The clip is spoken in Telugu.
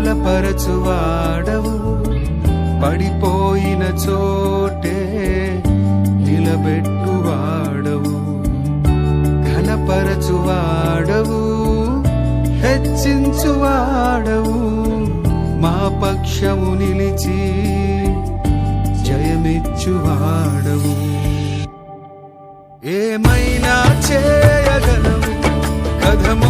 బలపరచువాడవు. పడిపోయిన చోటే నిలబెట్టువాడవు. ఘనపరచువాడవు హెచ్చించువాడవు. మా పక్షము నిలిచి జయమిచ్చువాడవు. ఏమైనా చేయగలవు కథము